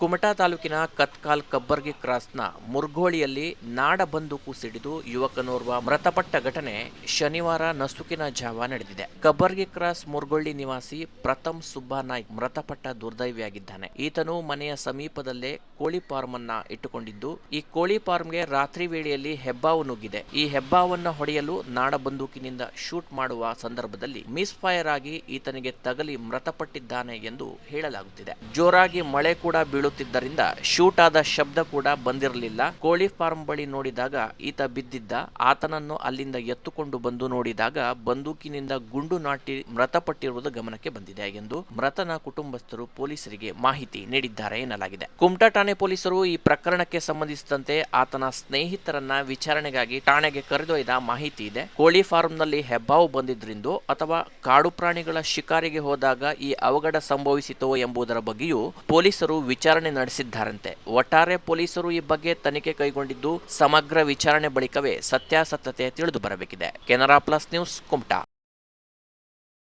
ಕುಮಟಾ ತಾಲೂಕಿನ ಕತ್ಕಾಲ್ ಕಬ್ಬರ್ಗಿ ಕ್ರಾಸ್ನ ಮುರ್ಗೋಳಿಯಲ್ಲಿ ನಾಡ ಬಂದೂಕು ಸಿಡಿದು ಯುವಕನೋರ್ವ ಮೃತಪಟ್ಟ ಘಟನೆ ಶನಿವಾರ ನಸುಕಿನ ಜಾವ ನಡೆದಿದೆ. ಕಬ್ಬರ್ಗಿ ಕ್ರಾಸ್ ಮುರ್ಗೊಳ್ಳಿ ನಿವಾಸಿ ಪ್ರಥಮ್ ಸುಬ್ಬಾ ನಾಯ್ಕ್ ಮೃತಪಟ್ಟ ದುರ್ದೈವಿಯಾಗಿದ್ದಾನೆ. ಈತನು ಮನೆಯ ಸಮೀಪದಲ್ಲೇ ಕೋಳಿ ಫಾರ್ಮ್ ಅನ್ನ ಇಟ್ಟುಕೊಂಡಿದ್ದು, ಈ ಕೋಳಿ ಫಾರ್ಮ್ಗೆ ರಾತ್ರಿ ವೇಳೆಯಲ್ಲಿ ಹೆಬ್ಬಾವು ನುಗ್ಗಿದೆ. ಈ ಹೆಬ್ಬಾವನ್ನ ಹೊಡೆಯಲು ನಾಡ ಬಂದೂಕಿನಿಂದ ಶೂಟ್ ಮಾಡುವ ಸಂದರ್ಭದಲ್ಲಿ ಮಿಸ್ ಫೈರ್ ಆಗಿ ಈತನಿಗೆ ತಗಲಿ ಮೃತಪಟ್ಟಿದ್ದಾನೆ ಎಂದು ಹೇಳಲಾಗುತ್ತಿದೆ. ಜೋರಾಗಿ ಮಳೆ ಕೂಡ ಬೀಳುತ್ತಿದ್ದರಿಂದ ಶೂಟ್ ಆದ ಶಬ್ದ ಕೂಡ ಬಂದಿರಲಿಲ್ಲ. ಕೋಳಿ ಫಾರ್ಮ್ ಬಳಿ ನೋಡಿದಾಗ ಈತ ಬಿದ್ದಿದ್ದ. ಆತನನ್ನು ಅಲ್ಲಿಂದ ಎತ್ತುಕೊಂಡು ಬಂದು ನೋಡಿದಾಗ ಬಂದೂಕಿನಿಂದ ಗುಂಡು ನಾಟಿ ಮೃತಪಟ್ಟಿರುವುದು ಗಮನಕ್ಕೆ ಬಂದಿದೆ ಎಂದು ಮೃತನ ಕುಟುಂಬಸ್ಥರು ಪೊಲೀಸರಿಗೆ ಮಾಹಿತಿ ನೀಡಿದ್ದಾರೆ ಎನ್ನಲಾಗಿದೆ. ಕುಮಟಾ ಠಾಣೆ ಪೊಲೀಸರು ಈ ಪ್ರಕರಣಕ್ಕೆ ಸಂಬಂಧಿಸಿದಂತೆ ಆತನ ಸ್ನೇಹಿತರನ್ನ ವಿಚಾರಣೆಗಾಗಿ ಠಾಣೆಗೆ ಕರೆದೊಯ್ದ ಮಾಹಿತಿ ಇದೆ. ಕೋಳಿ ಫಾರ್ಮ್ನಲ್ಲಿ ಹೆಬ್ಬಾವು ಬಂದಿದ್ರಿಂದೋ ಅಥವಾ ಕಾಡು ಪ್ರಾಣಿಗಳ ಶಿಕಾರಿಗೆ ಹೋದಾಗ ಈ ಅವಘಡ ಸಂಭವಿಸಿತೋ ಎಂಬುದರ ಬಗ್ಗೆಯೂ ಪೊಲೀಸರು ವಿಚಾರಣೆ ನಡೆಸಿದ್ದಾರಂತೆ. ಒಟ್ಟಾರೆ ಪೊಲೀಸರು ಈ ಬಗ್ಗೆ ತನಿಖೆ ಕೈಗೊಂಡಿದ್ದು ಸಮಗ್ರ ವಿಚಾರಣೆ ಬಳಿಕವೇ ಸತ್ಯಾಸತ್ಯತೆ ತಿಳಿದು ಬರಬೇಕಿದೆ ಕೆನರಾ ಪ್ಲಸ್ ನ್ಯೂಸ್ ಕುಮಟಾ.